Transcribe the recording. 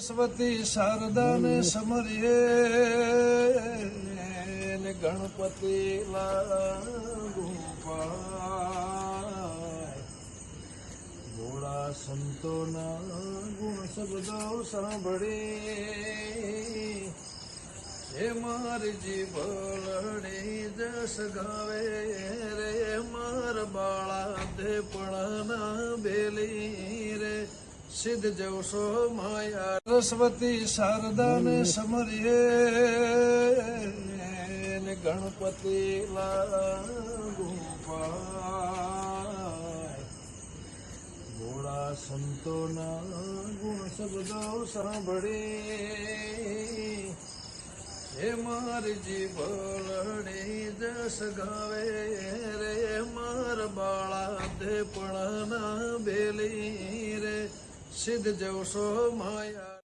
સરસ્વતી શારદાને સમરીએ ને ગણપતિ ભોળા સંતોના ગુણ શબ્દો સાંભળી. હે મારી જીભલડી જસ ગાવે રે માર બાળા તે પણાના બેલી. સિદ્ધ જવશો માયા. સરસ્વતી શારદાને સમરીએ ને ગણપતિ ભોળા સંતોના ગુણ શબ્દો સાંભળી. હે મારી જીભલડી જસ ગાવે રે માર બાળા તે ના બેલી. રે સિદ્ધ જવશો માયા